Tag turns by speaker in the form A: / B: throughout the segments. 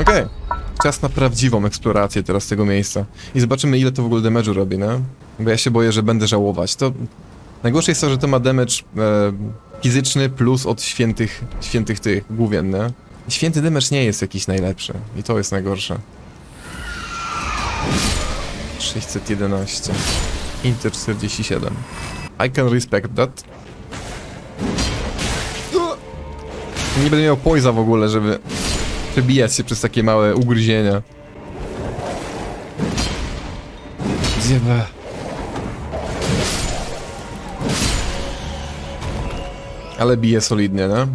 A: Okej. Czas na prawdziwą eksplorację teraz tego miejsca. I zobaczymy ile to w ogóle damage'u robi, no? Bo ja się boję, że będę żałować. To... Najgorsze jest to, że to ma damage e, fizyczny plus od świętych, świętych tych główien, nie? Święty damage nie jest jakiś najlepszy. I to jest najgorsze. 611. Inter 47. I can respect that. Nie będę miał poisa w ogóle, żeby przebijać się przez takie małe ugryzienia. Zjeba. Ale bije solidnie, no?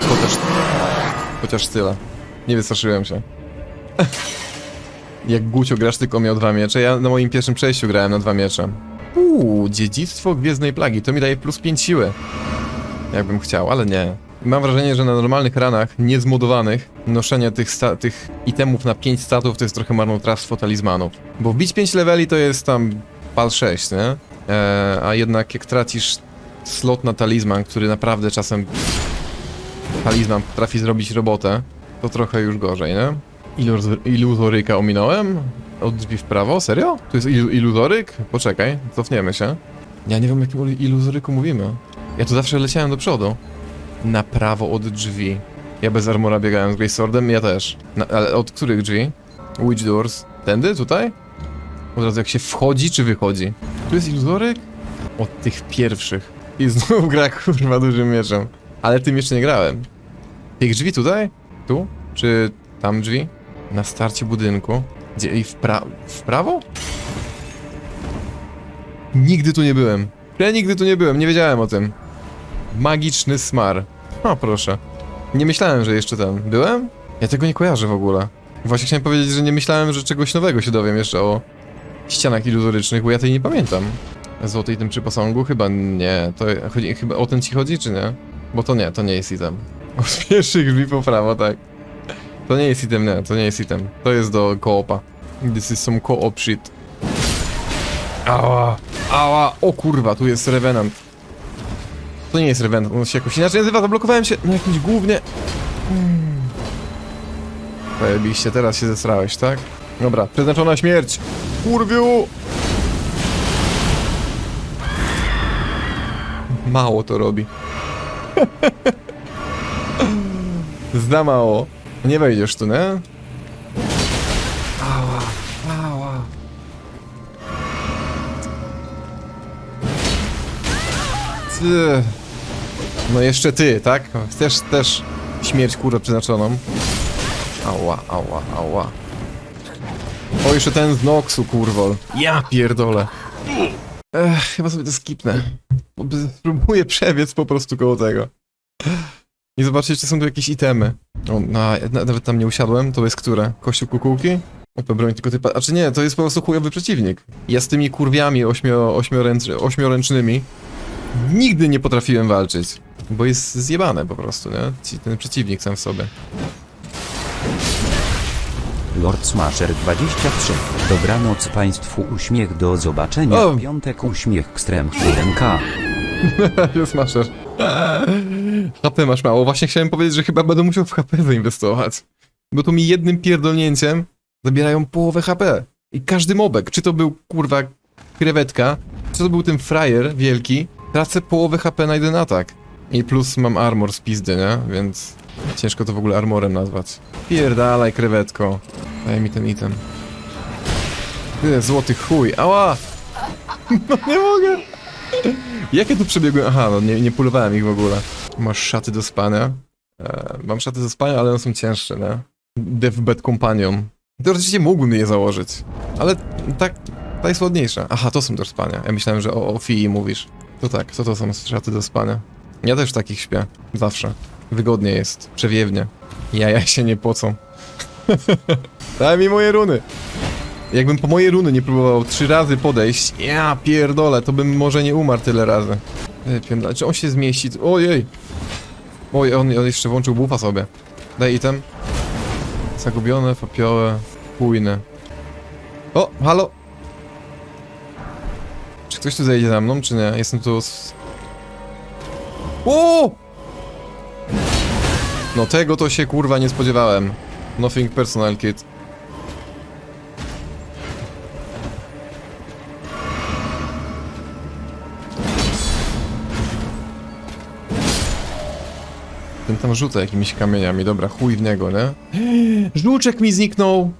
A: Chociaż... Chociaż tyle. Nie wystraszyłem się. Jak Gucio grasz tylko miał dwa miecze, ja na moim pierwszym przejściu grałem na dwa miecze. Uuu, dziedzictwo Gwiezdnej Plagi, to mi daje plus 5 siły. Jakbym chciał, ale nie. Mam wrażenie, że na normalnych ranach, niezmodowanych, noszenie tych, tych itemów na 5 statów to jest trochę marnotrawstwo talizmanów. Bo wbić 5 leveli to jest tam pal 6, nie? Eee, a jednak jak tracisz slot na talizman, który naprawdę czasem talizman potrafi zrobić robotę, to trochę już gorzej, nie? Iluz- iluzoryka ominąłem? Od drzwi w prawo? Serio? Tu jest ilu- iluzoryk? Poczekaj, cofniemy się. Ja nie wiem, o jakim ilu- iluzoryku mówimy. Ja tu zawsze leciałem do przodu. Na prawo od drzwi. Ja bez armora biegałem z Grey Swordem, ja też. Na, ale od których drzwi? Which doors? Tędy? Tutaj? Od razu jak się wchodzi czy wychodzi? Tu jest iluzoryk? Od tych pierwszych. I znów gra kurwa dużym mieczem. Ale tym jeszcze nie grałem. Tych drzwi tutaj? Tu? Czy tam drzwi? Na starcie budynku. Gdzie? I w, pra w prawo? Nigdy tu nie byłem. Ja nigdy tu nie byłem, nie wiedziałem o tym. Magiczny smar. O, proszę. Nie myślałem, że jeszcze ten. Byłem? Ja tego nie kojarzę w ogóle. Właśnie chciałem powiedzieć, że nie myślałem, że czegoś nowego się dowiem jeszcze o ścianach iluzorycznych, bo ja tej nie pamiętam. Złotej tym przy posągu? Chyba nie. To chodzi, chyba o ten ci chodzi, czy nie? Bo to nie, to nie jest item. Od pierwszych drzwi po prawo, tak. To nie jest item, nie, to nie jest item. To jest do koopa. This is some co-op shit. Ała, ała, o kurwa, tu jest Revenant. To nie jest Revenant, on się jakoś inaczej nazywa, zablokowałem się na jakimś głównie... Hmm. Pojebiście, teraz się zesrałeś, tak? Dobra, przeznaczona śmierć! Kurwiu! Mało to robi. Zda mało. Nie wejdziesz tu, nie? Ała, ała. Ty. No jeszcze ty, tak? Chcesz też śmierć kurę przeznaczoną. Ała, ała, ała. O, jeszcze ten z Noxu, kurwol. Ja pierdolę. Ech, chyba sobie to skipnę. Spróbuję przebiec po prostu koło tego. I zobaczyć, czy są tu jakieś itemy. O, na, na, nawet tam nie usiadłem. To jest które? Kościół kukułki? Opa, broń tylko typa. A czy nie, to jest po prostu chujowy przeciwnik. Ja z tymi kurwiami ośmio, ośmioręcz, ośmioręcznymi nigdy nie potrafiłem walczyć. Bo jest zjebane po prostu, nie? Ci, ten przeciwnik sam w sobie.
B: Lord Smasher 23. Dobranoc Państwu uśmiech do zobaczenia
A: O!
B: w piątek uśmiech Kstrem 1K.
A: Jest maszer. HP masz mało. Właśnie chciałem powiedzieć, że chyba będę musiał w HP zainwestować. Bo tu mi jednym pierdolnięciem zabierają połowę HP. I każdy mobek, czy to był kurwa krewetka, czy to był ten frajer wielki, tracę połowę HP na jeden atak. I plus mam armor z pizdy, nie? Więc ciężko to w ogóle armorem nazwać. Pierdalaj krewetko. Daj mi ten item. Ty, złoty chuj. Ała! No nie mogę! Jak ja tu przebiegłem? Aha, no nie, nie pulowałem ich w ogóle. Masz szaty do spania? E, mam szaty do spania, ale one są cięższe, nie? Deathbed Companion. Teoretycznie mógłbym je założyć, ale tak, ta jest ładniejsza. Aha, to są do spania. Ja myślałem, że o, o Fii mówisz. To tak, co to są szaty do spania? Ja też takich śpię. Zawsze. Wygodnie jest. Przewiewnie. Jaja się nie pocą. Daj mi moje runy. Jakbym po moje runy nie próbował trzy razy podejść, ja pierdolę, to bym może nie umarł tyle razy. Wypiędla, czy on się zmieści? Ojej! Oj, on, on jeszcze włączył bufa sobie. Daj item. Zagubione, popiołe, chujne. O, halo! Czy ktoś tu zejdzie za mną, czy nie? Jestem tu. O! No tego to się kurwa nie spodziewałem. Nothing personal kid. Ten tam rzuca jakimiś kamieniami, dobra, chuj w niego, nie? Żuczek mi zniknął!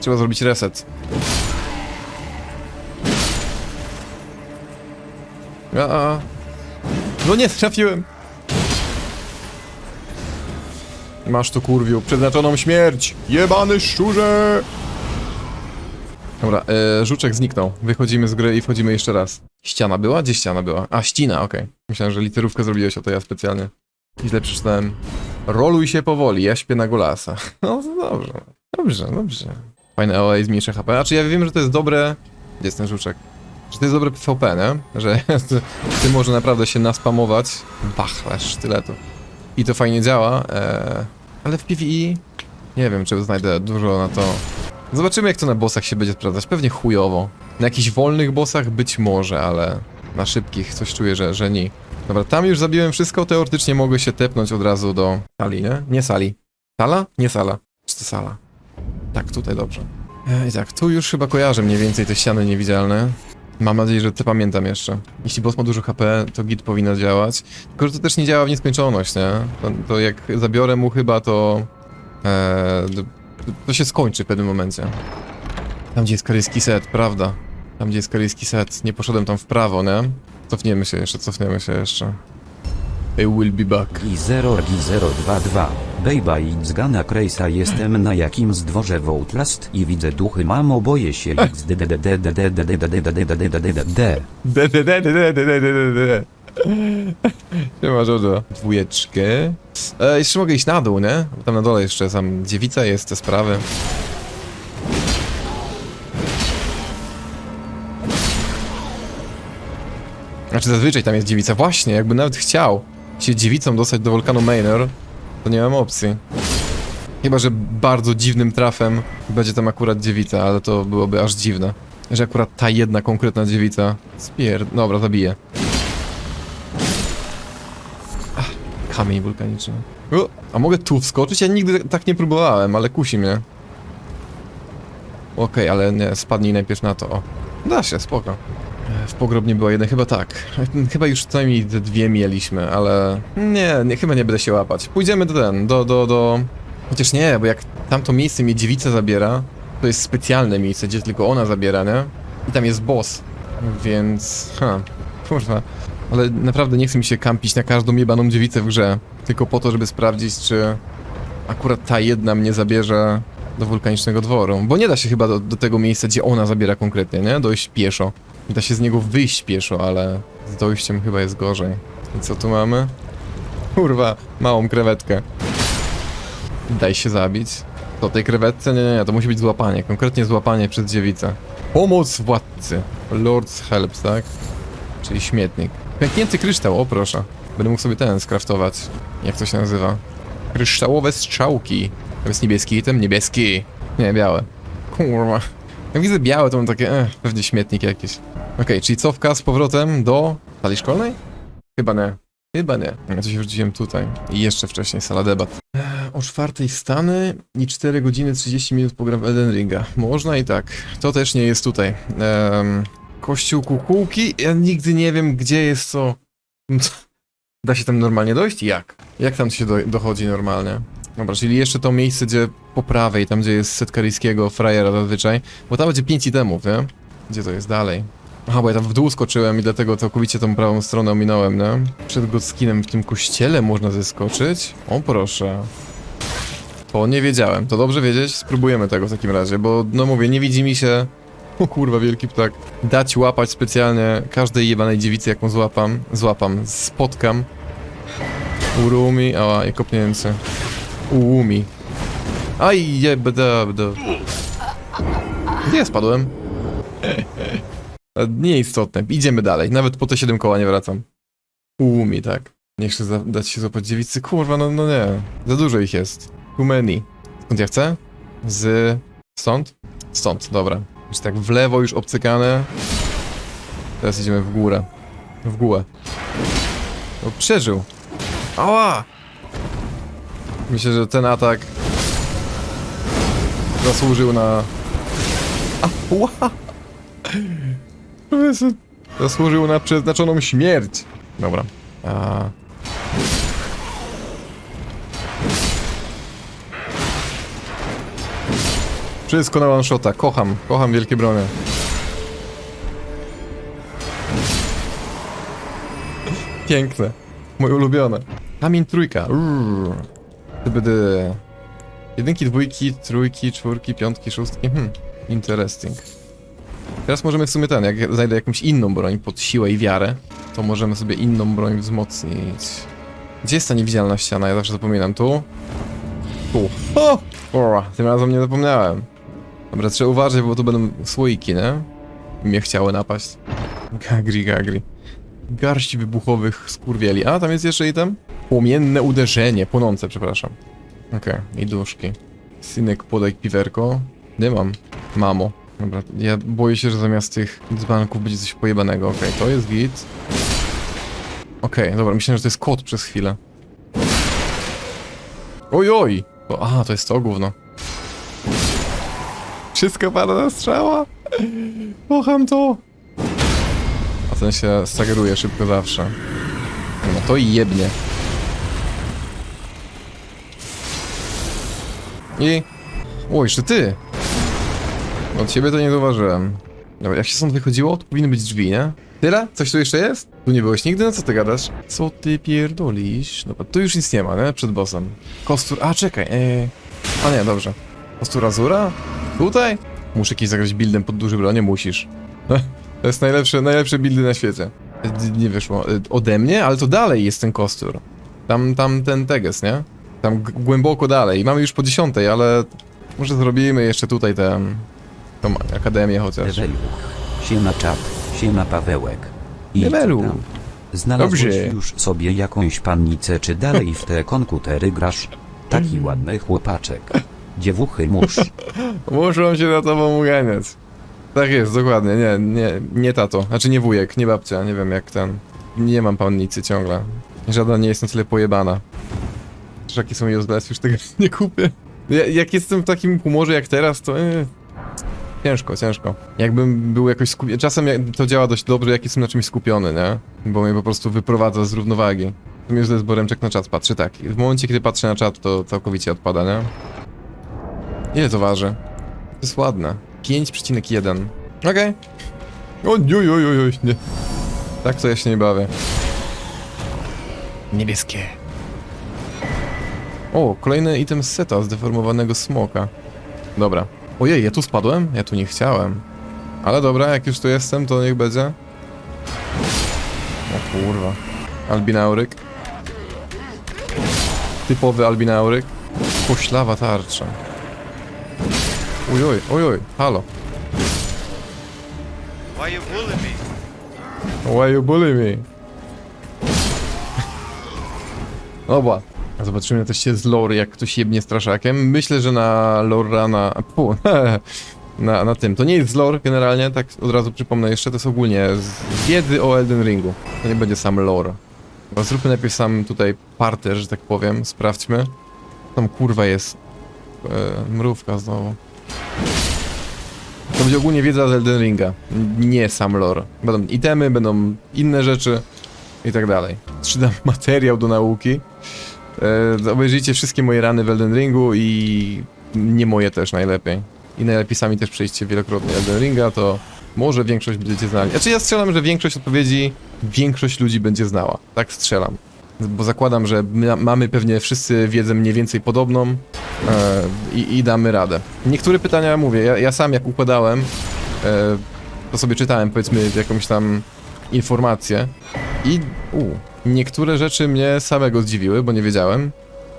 A: Trzeba zrobić reset. A, a. No nie trafiłem. Masz tu kurwiu, przeznaczoną śmierć! Jebany szczurze! Dobra, e, żuczek zniknął. Wychodzimy z gry i wchodzimy jeszcze raz. Ściana była? Gdzie ściana była? A, ścina, okej. Myślałem, że literówkę zrobiłeś, o to ja specjalnie. I źle przeczytałem. Roluj się powoli, ja śpię na golasa. No to dobrze, dobrze, dobrze. Fajne OA zmniejsza HP. A czy ja wiem, że to jest dobre... Gdzie jest ten żuczek? Że to jest dobre PvP, nie? Że ty może naprawdę się naspamować. Wachlarz sztyletu. I to fajnie działa, e... ale w PvE nie wiem, czy znajdę dużo na to. Zobaczymy, jak to na bossach się będzie sprawdzać. Pewnie chujowo. Na jakichś wolnych bossach być może, ale na szybkich coś czuję, że, że nie. Dobra, tam już zabiłem wszystko, teoretycznie mogę się tepnąć od razu do sali, nie? Nie sali. Sala? Nie sala. Czy to sala? Tak, tutaj dobrze. E, I tak, tu już chyba kojarzę mniej więcej te ściany niewidzialne. Mam nadzieję, że to pamiętam jeszcze. Jeśli boss ma dużo HP, to git powinno działać. Tylko, że to też nie działa w nieskończoność, nie? To, to jak zabiorę mu chyba, to... E, to, to się skończy w pewnym momencie. Tam, gdzie jest karyjski set, prawda? Tam, gdzie jest karyjski set. Nie poszedłem tam w prawo, nie? Cofniemy się jeszcze, cofniemy się jeszcze. I will be back.
B: G0 G022 Bejba i Dzgana Krejsa jestem na jakimś dworze w Outlast i widzę duchy mamo boję się XDDDDDDDDDDDDDDDD
A: De, de, de, de, de, de, de, de, de. Siema, Jojo. Dwójeczkę. E, jeszcze mogę iść na dół, nie? Tam na dole jeszcze tam dziewica jest, te sprawy. Znaczy zazwyczaj tam jest dziewica. Właśnie, jakby nawet chciał się dziewicą dostać do wulkanu Manor, to nie mam opcji. Chyba, że bardzo dziwnym trafem będzie tam akurat dziewica, ale to byłoby aż dziwne. Że akurat ta jedna konkretna dziewica spier... Dobra, zabiję. Ach, kamień wulkaniczny. O, a mogę tu wskoczyć? Ja nigdy tak nie próbowałem, ale kusi mnie. Okej, ale nie, spadnij najpierw na to. O, da się, spoko. W pogrobnie była jedna, chyba tak. Chyba już co najmniej dwie mieliśmy, ale... Nie, nie, chyba nie będę się łapać. Pójdziemy do ten, do, do, do... Chociaż nie, bo jak tamto miejsce mnie dziewica zabiera, to jest specjalne miejsce, gdzie tylko ona zabiera, nie? I tam jest boss, więc... Ha, kurwa. Ale naprawdę nie chce mi się kampić na każdą jebaną dziewicę w grze. Tylko po to, żeby sprawdzić, czy akurat ta jedna mnie zabierze do wulkanicznego dworu. Bo nie da się chyba do, do tego miejsca, gdzie ona zabiera konkretnie, nie? Dojść pieszo. Da się z niego wyjść pieszo, ale z dojściem chyba jest gorzej. I co tu mamy? Kurwa, małą krewetkę. Daj się zabić. To tej krewetce? Nie, nie, nie, to musi być złapanie. Konkretnie złapanie przez dziewicę. Pomoc władcy. Lord's Helps, tak? Czyli śmietnik. Pęknięty kryształ, o proszę. Będę mógł sobie ten skraftować. Jak to się nazywa? Kryształowe strzałki. To jest niebieski item? Niebieski. Nie, białe. Kurwa. Jak widzę białe, to mam takie, eh, pewnie śmietnik jakiś. Okej, czyli cofka z powrotem do sali szkolnej? Chyba nie. Chyba nie. Ja coś wrzuciłem tutaj. I jeszcze wcześniej sala debat. Eee, O czwartej wstany i 4 godziny 30 minut pogram w Elden Ringa. Można i tak. To też nie jest tutaj. Kościół kukułki? Ja nigdy nie wiem, gdzie jest co. Da się tam normalnie dojść? Jak? Jak tam się do, dochodzi normalnie? Dobra, czyli jeszcze to miejsce, gdzie po prawej, tam gdzie jest set karyjskiego frajera zazwyczaj, bo tam będzie 5 itemów, nie? Gdzie to jest dalej? Aha, bo ja tam w dół skoczyłem i dlatego całkowicie tą prawą stronę ominąłem, nie? Przed Godskinem w tym kościele można zeskoczyć? O proszę. To nie wiedziałem, to dobrze wiedzieć, spróbujemy tego w takim razie, bo no mówię, nie widzi mi się... O kurwa, wielki ptak. Dać łapać specjalnie każdej jebanej dziewicy, jaką złapam, złapam, spotkam. Urumi, ała, i kopnięcie. Uumi. Aj, jebda, bda. Gdzie ja spadłem? Nieistotne, idziemy dalej. Nawet po te 7 koła nie wracam. Uumi, tak. Nie chcę dać się złapać dziewicy. Kurwa, no, no nie. Za dużo ich jest. Too many. Skąd ja chcę? Z... Stąd? Stąd, dobra. Już tak w lewo już obcykane. Teraz idziemy w górę. W górę. O, przeżył. Ała! Myślę, że ten atak zasłużył na... Ała! Jezu. Zasłużył na przeznaczoną śmierć. Dobra. A... Wszystko na one shota. Kocham. Kocham wielkie bronie. Piękne. Moje ulubione. Kamień trójka. Urr. TBD. Jedynki, dwójki, trójki, czwórki, piątki, szóstki. Hmm. Interesting. Teraz możemy w sumie ten, jak znajdę jakąś inną broń pod siłę i wiarę, to możemy sobie inną broń wzmocnić. Gdzie jest ta niewidzialna ściana? Ja zawsze zapominam. Tu? Tu. O! O! Tym razem nie zapomniałem. Dobra, trzeba uważać, bo tu będą słoiki, nie? Mnie chciały napaść. Gagri, gagri. Garść wybuchowych skurwieli. A, tam jest jeszcze i tam? Płomienne uderzenie. Płonące, przepraszam. Okej, i duszki. Synek, podaj piwerko. Nie mam. Mamo. Dobra, ja boję się, że zamiast tych dzbanków będzie coś pojebanego. Okej, to jest git. Okej, dobra, myślałem, że to jest kot przez chwilę. Oj, oj! O, aha, to jest to gówno. Wszystko pada na strzała! Kocham to! A ten się stageruje szybko zawsze. No to i jebnie. I... O, jeszcze ty! Od ciebie to nie zauważyłem. Dobra, jak się stąd wychodziło, to powinny być drzwi, nie? Tyle? Coś tu jeszcze jest? Tu nie byłeś nigdy? No co ty gadasz? Co ty pierdolisz? Dobra, tu już nic nie ma, nie? Przed bossem. Kostur... A, czekaj, eee... A nie, dobrze. Kostur Azura? Tutaj? Muszę jakiś zagrać buildem pod duży bronie? Musisz. To jest najlepsze, najlepsze buildy na świecie. D- Nie wyszło. E, Ode mnie? Ale to dalej jest ten kostur. Tam, tam ten teges, nie? Tam głęboko dalej. Mamy już po dziesiątej, ale... Może zrobimy jeszcze tutaj tę... tą akademię chociaż.
B: Levelu. Siema czat, siema Pawełek. I co tam? Znalazłeś
A: Dobrze.
B: już sobie jakąś pannicę, czy dalej w te komputery grasz? Taki ładny chłopaczek. Dziewuchy musz.
A: Muszą się za tobą uganiać. Tak jest, dokładnie. Nie, nie, nie tato. Znaczy nie wujek, nie babcia, nie wiem jak ten. Nie mam pannicy ciągle. Żadna nie jest na tyle pojebana. Żaki są useless, już tego nie kupię. Ja, jak jestem w takim humorze jak teraz, to... Yy, ciężko, ciężko. Jakbym był jakoś skupiony... Czasem to działa dość dobrze, jak jestem na czymś skupiony, nie? Bo mnie po prostu wyprowadza z równowagi. To mnie z Boremczek na czat patrzy, tak. I w momencie, kiedy patrzę na czat, to całkowicie odpada, nie? Ile to waży? To jest ładne. 5,1. Okej. Oj, oj, oj, oj, oj, nie. Tak to ja się nie bawię. Niebieskie. O, kolejny item z seta zdeformowanego smoka. Dobra. Ojej, ja tu spadłem? Ja tu nie chciałem. Ale dobra, jak już tu jestem, to niech będzie. O kurwa. Albinauryk. Typowy albinauryk. Poślawa tarcza. Oj, oj, oj, oj, halo.
C: Why you bully me?
A: Why you bully me? Oba. Zobaczymy też się z lore, jak ktoś jebnie straszakiem. Myślę, że na lore na... Pu, na, na tym. To nie jest z lore generalnie, tak od razu przypomnę jeszcze, to jest ogólnie z wiedzy o Elden Ringu. To nie będzie sam lore. Zróbmy najpierw sam tutaj parter, że tak powiem. Sprawdźmy. Tam kurwa jest. E, mrówka znowu. To będzie ogólnie wiedza z Elden Ringa, nie sam lore. Będą itemy, będą inne rzeczy i tak dalej. Przydam materiał do nauki. E, obejrzyjcie wszystkie moje rany w Elden Ringu i nie moje też najlepiej. I najlepiej sami też przejście wielokrotnie Elden Ringa, to może większość będziecie znali. Znaczy ja strzelam, że większość odpowiedzi większość ludzi będzie znała. Tak strzelam. Bo zakładam, że my, mamy pewnie wszyscy wiedzę mniej więcej podobną e, i, i damy radę. Niektóre pytania mówię, ja, ja sam jak układałem, e, to sobie czytałem powiedzmy jakąś tam informację i u, niektóre rzeczy mnie samego zdziwiły, bo nie wiedziałem.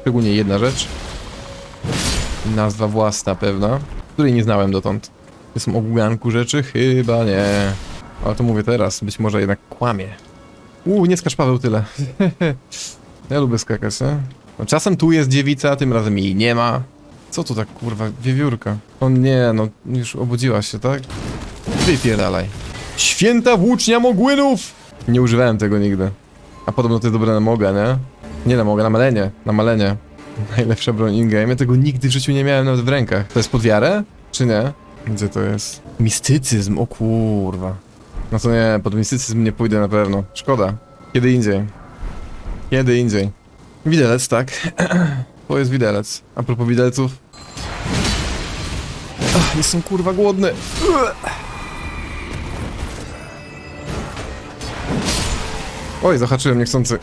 A: Szczególnie jedna rzecz. Nazwa własna pewna, której nie znałem dotąd. To są ogółanku rzeczy? Chyba nie. Ale to mówię teraz, być może jednak kłamie. Uuu, nie skacz Paweł tyle. ja lubię skakać, nie? No, czasem tu jest dziewica, tym razem jej nie ma. Co tu tak kurwa, wiewiórka? O nie, no już obudziła się, tak? Wypierdalaj. Święta włócznia mogłynów! Nie używałem tego nigdy. A podobno to jest dobre na mogę, nie? Nie no, mogę na malenie, na malenie. Najlepsza broń in-game. Ja tego nigdy w życiu nie miałem nawet w rękach. To jest pod wiarę? Czy nie? Gdzie to jest? Mistycyzm, o kurwa. No to nie, pod mistycyzm nie pójdę na pewno. Szkoda. Kiedy indziej. Kiedy indziej. Widelec, tak. To jest widelec. A propos widelców. Ach, jestem kurwa głodny. Oj, zahaczyłem niechcący.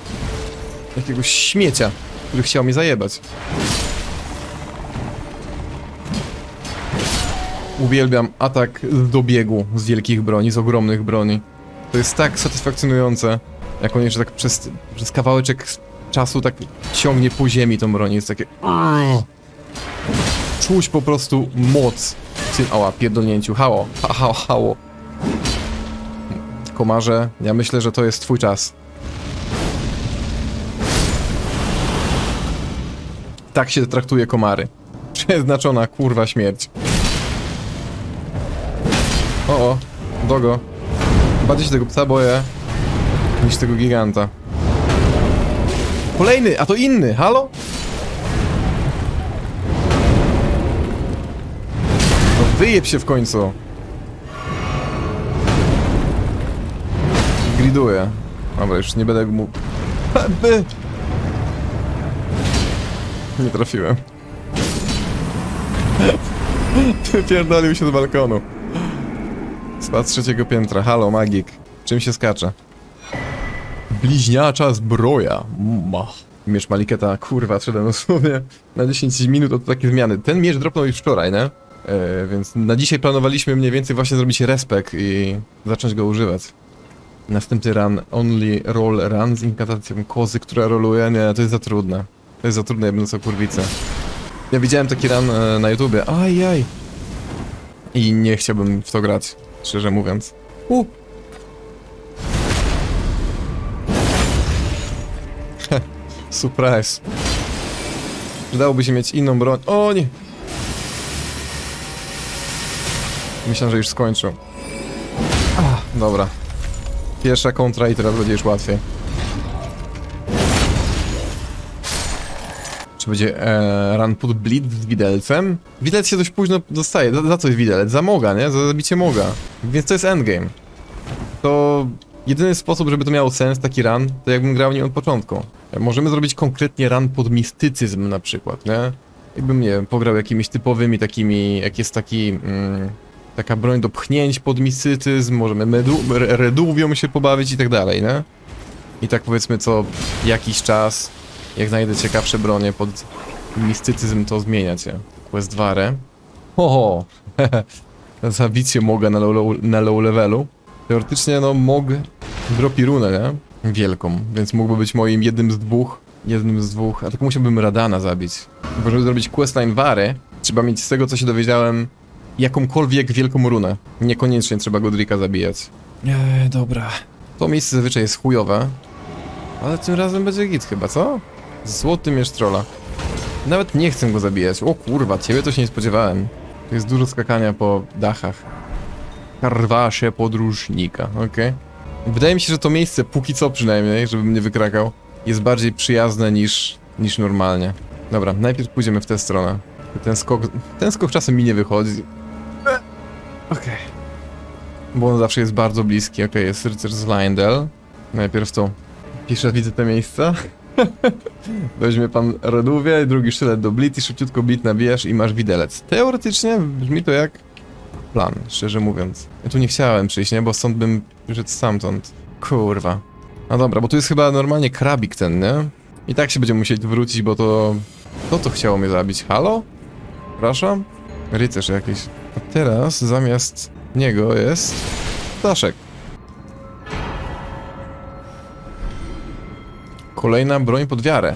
A: Jakiegoś śmiecia, który chciał mi zajebać. Uwielbiam atak z dobiegu z wielkich broni, z ogromnych broni. To jest tak satysfakcjonujące, jak on jeszcze tak przez, przez kawałeczek czasu tak ciągnie po ziemi tą broń. Jest takie... Czuć po prostu moc w tym... Ała, pierdolnięciu. Hało, ha, ha, hało. Komarze, ja myślę, że to jest twój czas. Tak się traktuje komary. Przeznaczona kurwa śmierć. O, o, dogo. Bardziej się tego psa boję niż tego giganta. Kolejny, a to inny, halo? No wyjeb się w końcu. Griduję. Dobra, już nie będę mu... Nie trafiłem. Wypierdolił się z balkonu. Spadł z trzeciego piętra. Halo, magik. Czym się skacze? Bliźniacza zbroja. Ma. Miecz Maliketa, kurwa, wszedłem dosłownie na 10 minut od takiej zmiany. Ten miecz dropnął już wczoraj, nie? E, więc na dzisiaj planowaliśmy mniej więcej właśnie zrobić respek i zacząć go używać. Następny run, only roll run z inkantacją kozy, która roluje. Nie, to jest za trudne. To jest za trudne, ja będę co kurwicę. Ja widziałem taki run e, na YouTubie. Ajaj. I nie chciałbym w to grać, szczerze mówiąc. U. Surprise. Przydałoby się mieć inną broń. O nie! Myślałem, że już skończył. Ach, dobra. Pierwsza kontra i teraz będzie już łatwiej. Czy będzie e, run pod bleed z widelcem? Widelec się dość późno dostaje. Za, za jest widelec? Za moga, nie? Za zabicie moga. Więc to jest endgame. To jedyny sposób, żeby to miało sens, taki run, to jakbym grał nie od początku. Możemy zrobić konkretnie run pod mistycyzm na przykład, nie? Jakbym, nie wiem, pograł jakimiś typowymi takimi, jak jest taki... Mm, taka broń do pchnięć pod mistycyzm, możemy medu, się pobawić i tak dalej, nie? I tak powiedzmy co jakiś czas, jak znajdę ciekawsze bronie pod mistycyzm, to zmieniać je. Quest 2 Oho! Zabicie moga na low, na low levelu. Teoretycznie, no, mog dropi runę, nie? Wielką, więc mógłby być moim jednym z dwóch. Jednym z dwóch, a tylko musiałbym Radana zabić. Bo żeby zrobić questline Wary, trzeba mieć z tego, co się dowiedziałem, jakąkolwiek wielką runę. Niekoniecznie trzeba Godrika zabijać. Eee, dobra. To miejsce zazwyczaj jest chujowe, ale tym razem będzie git chyba, co? Złoty miecz trolla. Nawet nie chcę go zabijać. O kurwa, ciebie to się nie spodziewałem. Tu jest dużo skakania po dachach. Karwasze podróżnika, okej. Wydaje mi się, że to miejsce, póki co przynajmniej, żebym nie wykrakał, jest bardziej przyjazne niż, niż normalnie. Dobra, najpierw pójdziemy w tę stronę. Ten skok, ten skok czasem mi nie wychodzi. Okej. Bo on zawsze jest bardzo bliski. Okej, jest rycerz z Lindel. Najpierw to piszę, widzę te miejsca. Weźmie pan redówie, drugi sztylet do blit i szybciutko blit nabijasz i masz widelec. Teoretycznie brzmi to jak plan, szczerze mówiąc. Ja tu nie chciałem przyjść, nie? Bo stąd bym wyszedł stamtąd. Kurwa. No dobra, bo tu jest chyba normalnie krabik ten, nie? I tak się będziemy musieli wrócić, bo to... To to chciało mnie zabić. Halo? Przepraszam? Rycerz jakiś. A teraz zamiast niego jest... Ptaszek. Kolejna broń pod wiarę.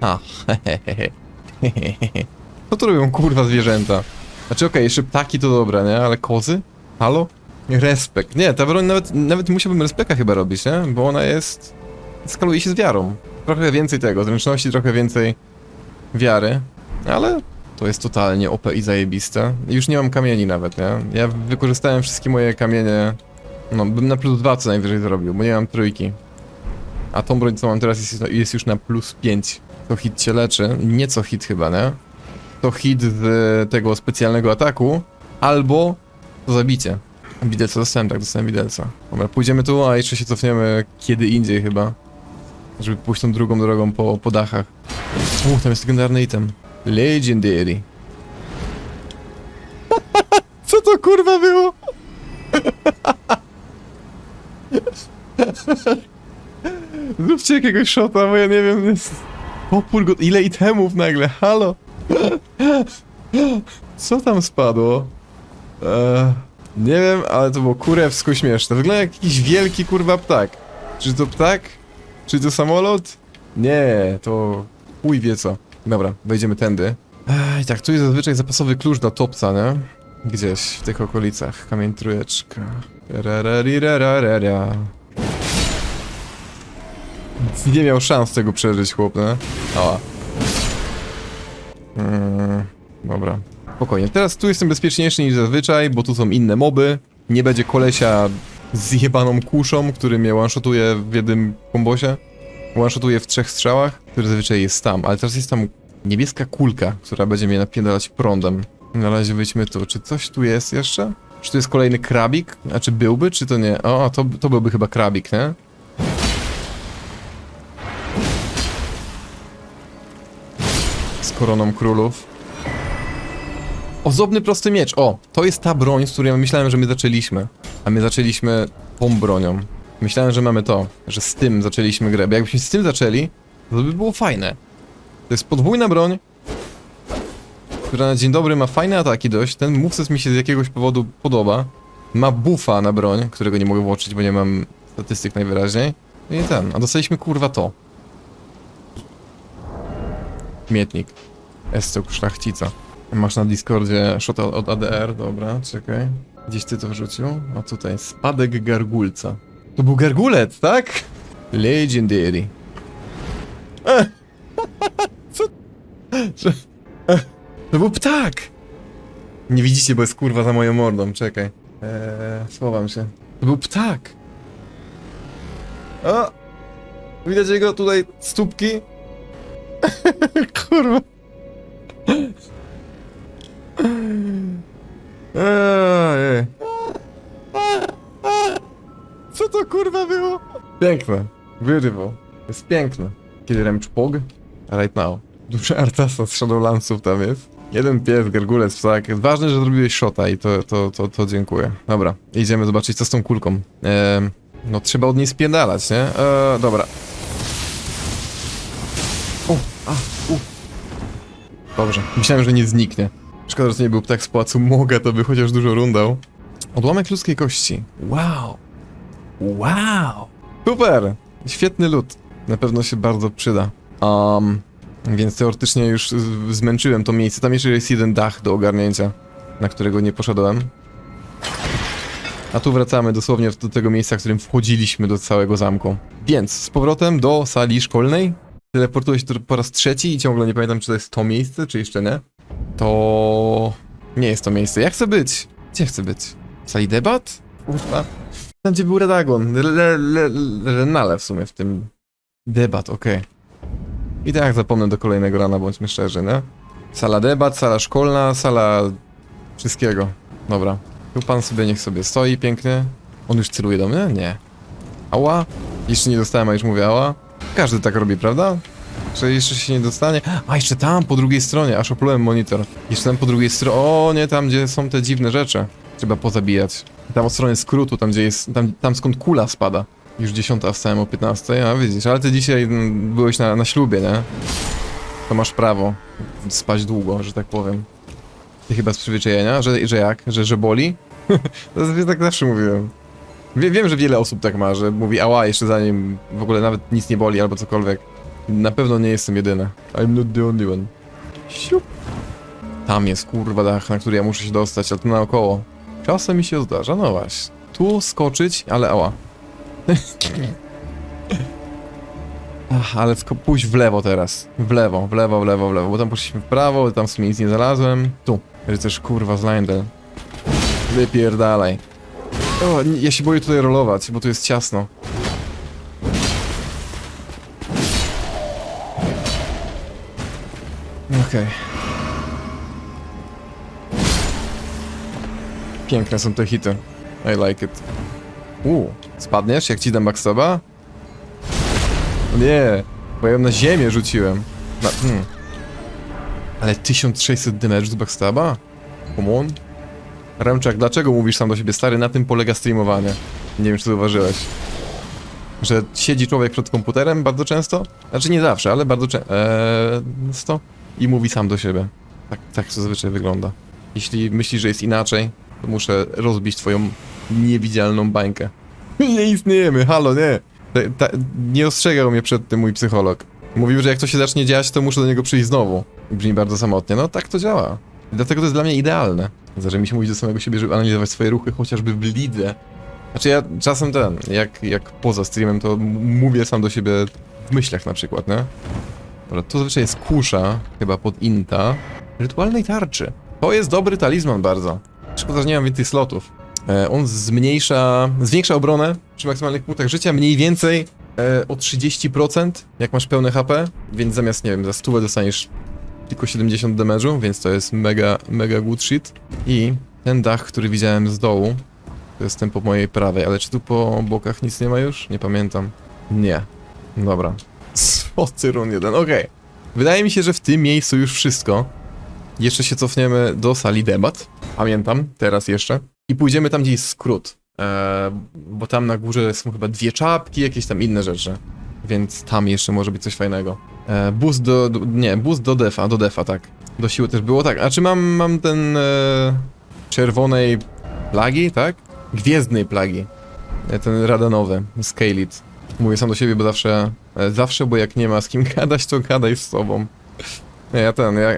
A: A, hehehe. Co tu robią kurwa zwierzęta? Znaczy okej, jeszcze ptaki to dobra, nie? Ale kozy? Halo? Respekt. Nie, ta broń nawet, nawet musiałbym respekta chyba robić, nie? Bo ona jest... Skaluje się z wiarą. Trochę więcej tego, zręczności, trochę więcej wiary. Ale to jest totalnie OP i zajebiste. Już nie mam kamieni nawet, nie? Ja wykorzystałem wszystkie moje kamienie... No, bym na plus dwa co najwyżej zrobił, bo nie mam trójki. A tą broń, co mam teraz, jest, jest już na plus 5. To hit cię leczy. Nie co hit chyba, nie? To hit z tego specjalnego ataku, albo to zabicie. Widelca dostałem, tak, dostałem widelca. Dobra, pójdziemy tu, a jeszcze się cofniemy kiedy indziej chyba. Żeby pójść tą drugą drogą po, po dachach. U, tam jest legendarny item. Legendary. Co to kurwa było? Zróbcie jakiegoś shota, bo ja nie wiem, jest... Popól go... Ile itemów nagle, halo? Co tam spadło? Eee, nie wiem, ale to było kurewsko śmieszne. Wygląda jak jakiś wielki kurwa ptak. Czy to ptak? Czy to samolot? Nie, to chuj wie co. Dobra, wejdziemy tędy. Ej, tak, tu jest zazwyczaj zapasowy klucz do topca, nie? Gdzieś w tych okolicach. Kamień trójeczka. Rararirararara. Nie miał szans tego przeżyć, chłop, nie? Ała. Mm, dobra. Spokojnie. Teraz tu jestem bezpieczniejszy niż zazwyczaj, bo tu są inne moby. Nie będzie kolesia z jebaną kuszą, który mnie one-shotuje w jednym kombosie. One-shotuje w trzech strzałach, który zazwyczaj jest tam. Ale teraz jest tam niebieska kulka, która będzie mnie napierdalać prądem. Na razie wyjdźmy tu. Czy coś tu jest jeszcze? Czy tu jest kolejny krabik? A czy byłby, czy to nie? O, to, to byłby chyba krabik, nie? Koroną królów. Ozdobny prosty miecz. O, to jest ta broń, z której myślałem, że my zaczęliśmy. A my zaczęliśmy tą bronią. Myślałem, że mamy to, że z tym zaczęliśmy grę. Bo jakbyśmy z tym zaczęli, to by było fajne. To jest podwójna broń, która na dzień dobry ma fajne ataki dość. Ten moveset mi się z jakiegoś powodu podoba. Ma buffa na broń, którego nie mogę włączyć, bo nie mam statystyk najwyraźniej. No i ten, a dostaliśmy kurwa to. Mietnik. Estok szlachcica. Masz na Discordzie shot od ADR, dobra, czekaj. Gdzieś ty to wrzucił? A tutaj, spadek gargulca. To był gargulet, tak? Legendary. Eh. Co? Eh. To był ptak! Nie widzicie, bo jest kurwa za moją mordą, czekaj. Eee, schowam się. To był ptak! O! Widać jego tutaj stópki? kurwa. Piękne. Wyrywał. Jest piękne. Kiedy rem pog? Right now. Duży artasa z Shadowlandsów tam jest. Jeden pies, gargulec, psak. Ważne, że zrobiłeś shota i to, to, to, to dziękuję. Dobra, idziemy zobaczyć co z tą kulką. No trzeba od niej spiedalać, nie? Eee, dobra. O, a, u. Dobrze, myślałem, że nie zniknie. Szkoda, że to nie był ptak z pałacu Moga, to by chociaż dużo rundał. Odłamek ludzkiej kości. Wow. Wow. Super. Świetny lód. Na pewno się bardzo przyda. Um, więc teoretycznie już zmęczyłem to miejsce. Tam jeszcze jest jeden dach do ogarnięcia, na którego nie poszedłem. A tu wracamy dosłownie do tego miejsca, w którym wchodziliśmy do całego zamku. Więc z powrotem do sali szkolnej. Teleportuję się tu po raz trzeci i ciągle nie pamiętam, czy to jest to miejsce, czy jeszcze nie. To... nie jest to miejsce. Ja chcę być. Gdzie chcę być? W sali debat? Kurwa. Tam, gdzie był Redagon. Le, le, le, Renale w sumie w tym... Debat, okej. I tak zapomnę do kolejnego rana, bądźmy szczerzy, nie? Sala debat, sala szkolna, sala... wszystkiego. Dobra. Tu pan sobie niech sobie stoi pięknie. On już celuje do mnie? Nie. Ała? Jeszcze nie dostałem, a już mówię ała. Każdy tak robi, prawda? Że jeszcze się nie dostanie. A jeszcze tam, po drugiej stronie, aż oplułem monitor. Jeszcze tam po drugiej stronie. O, nie, tam gdzie są te dziwne rzeczy. Trzeba pozabijać. Tam od strony skrótu, tam gdzie jest. Tam, tam skąd kula spada. Już 10, a wstałem o 15, a widzisz, ale ty dzisiaj mm, byłeś na, na ślubie, nie? To masz prawo spać długo, że tak powiem. Ty chyba z przyzwyczajenia, że, że jak? Że, że boli? to jest- tak zawsze mówiłem. Wie, wiem, że wiele osób tak ma, że mówi ała jeszcze zanim w ogóle nawet nic nie boli albo cokolwiek. Na pewno nie jestem jedyny. I'm not the only one. Siup. Tam jest kurwa dach, na który ja muszę się dostać, a tu naokoło. Czasem mi się zdarza, no właśnie. Tu skoczyć, ale ała. Ach, ale pójść w lewo teraz. W lewo, w lewo, w lewo, w lewo, bo tam poszliśmy w prawo, tam w sumie nic nie znalazłem. Tu. Rycerz kurwa z Lindel. Wypierdalaj. O, nie, ja się boję tutaj rolować, bo tu jest ciasno. Okej. Okay. Piękne są te hity. I like it. Uuu, spadniesz jak ci dam backstaba? O Nie, bo ja ją na ziemię rzuciłem. Na, hmm. Ale 1600 damage z backstaba? Come on. Remczak, dlaczego mówisz sam do siebie, stary, na tym polega streamowanie? Nie wiem, czy zauważyłeś. Że siedzi człowiek przed komputerem bardzo często? Znaczy nie zawsze, ale bardzo często. I mówi sam do siebie. Tak, tak to zazwyczaj wygląda. Jeśli myślisz, że jest inaczej, muszę rozbić twoją niewidzialną bańkę. Nie istniejemy, halo, nie. Ta, ta, nie ostrzegał mnie przed tym mój psycholog. Mówił, że jak to się zacznie dziać, to muszę do niego przyjść znowu. Brzmi bardzo samotnie. No tak to działa. Dlatego to jest dla mnie idealne. Zdarza mi się mówić do samego siebie, żeby analizować swoje ruchy, chociażby w lidze. Znaczy ja czasem ten, jak, jak poza streamem, to mówię sam do siebie w myślach na przykład, nie? Dobra, to zazwyczaj jest kusza, chyba pod inta. Rytualnej tarczy. To jest dobry talizman bardzo. Szkoda, że nie mam więcej slotów. E, on zmniejsza, zwiększa obronę przy maksymalnych punktach życia mniej więcej e, o 30%, jak masz pełne HP, więc zamiast, nie wiem, za 100 dostaniesz tylko 70 damage'u, więc to jest mega, mega good shit. I ten dach, który widziałem z dołu, to jest ten po mojej prawej, ale czy tu po bokach nic nie ma już? Nie pamiętam. Nie. Dobra. Spoty run 1, okej. Wydaje mi się, że w tym miejscu już wszystko. Jeszcze się cofniemy do sali debat. Pamiętam, teraz jeszcze. I pójdziemy tam, gdzie jest skrót. Eee, bo tam na górze są chyba dwie czapki, jakieś tam inne rzeczy. Więc tam jeszcze może być coś fajnego. Eee, boost do, do. Nie, boost do defa, do defa, tak. Do siły też było, tak. A czy mam, mam ten. E, czerwonej plagi, tak? Gwiezdnej plagi. E, Ten radanowy, Scale It. Mówię sam do siebie, bo zawsze, e, zawsze, bo jak nie ma z kim gadać, to gadaj z sobą. Nie, Ja ten, ja,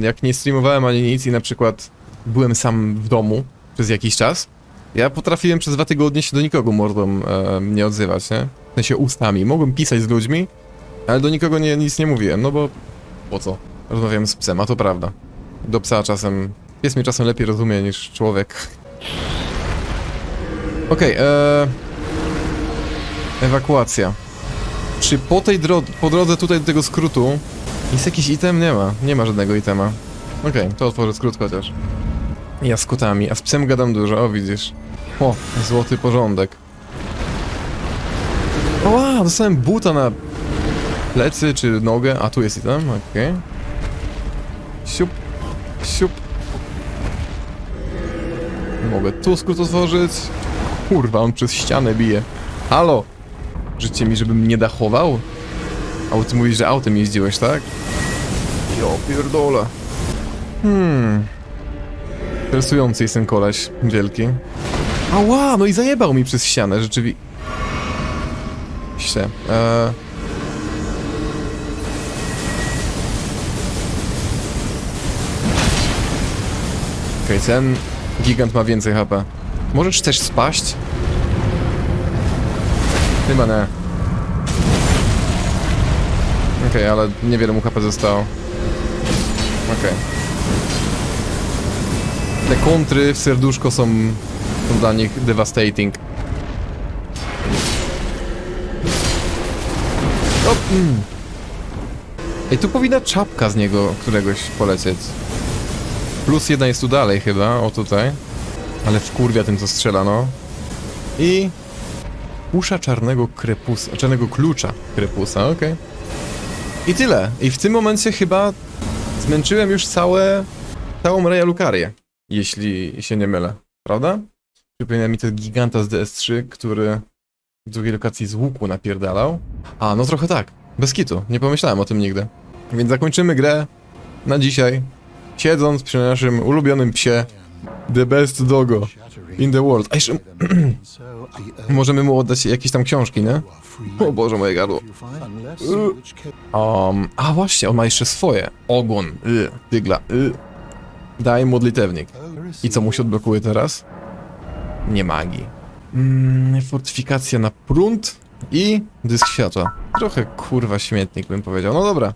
A: jak nie streamowałem ani nic i na przykład byłem sam w domu przez jakiś czas, ja potrafiłem przez dwa tygodnie się do nikogo mordą e, nie odzywać, nie? W sensie ustami. Mogłem pisać z ludźmi, ale do nikogo nie, nic nie mówiłem, no bo po co? Rozmawiałem z psem, a to prawda. Do psa czasem, pies mnie czasem lepiej rozumie niż człowiek. Okej, okay, Ewakuacja. Czy po tej drodze, po drodze tutaj do tego skrótu jest jakiś item? Nie ma, nie ma żadnego itema. Okej, to otworzę skrót chociaż. Ja z kotami, a z psem gadam dużo, o widzisz. O, złoty porządek. O, dostałem buta na plecy czy nogę, a tu jest item, okej. Siup, siup. Mogę tu skrót otworzyć. Kurwa, on przez ścianę bije. Halo! Życie mi, żebym nie dachował? A ty mówisz, że autem jeździłeś, tak? Jo, pierdolę. Hmm. Interesujący jest ten koleś, wielki. Ała, no i zajebał mi przez ścianę, rzeczywiście. Eee... Okej, ten gigant ma więcej HP. Możesz też spaść? Chyba nie. Okej, ale niewiele mu HP zostało. Okej. Te kontry w serduszko są, są dla nich devastating. O, mm. Ej, tu powinna czapka z niego któregoś polecieć. Plus jedna jest tu dalej chyba, o tutaj. Ale wkurwia tym, co strzela, no. I... Usza czarnego krepusa, czarnego klucza krepusa, okej. I tyle. I w tym momencie chyba zmęczyłem już całe, całą Reja Lukarię, jeśli się nie mylę, prawda? Przypomina mi ten giganta z DS3, który w drugiej lokacji z łuku napierdalał. A, no trochę tak. Bez kitu. Nie pomyślałem o tym nigdy. Więc zakończymy grę na dzisiaj, siedząc przy naszym ulubionym psie The Best Dogo in the World. A jeszcze możemy mu oddać jakieś tam książki, nie? O Boże, moje gardło. Um, a właśnie, on ma jeszcze swoje. Ogon, y, tygla, y. Daj modlitewnik. I co mu się odblokuje teraz? Nie magii. Mm, fortyfikacja na prąd i dysk światła. Trochę kurwa śmietnik bym powiedział. No dobra.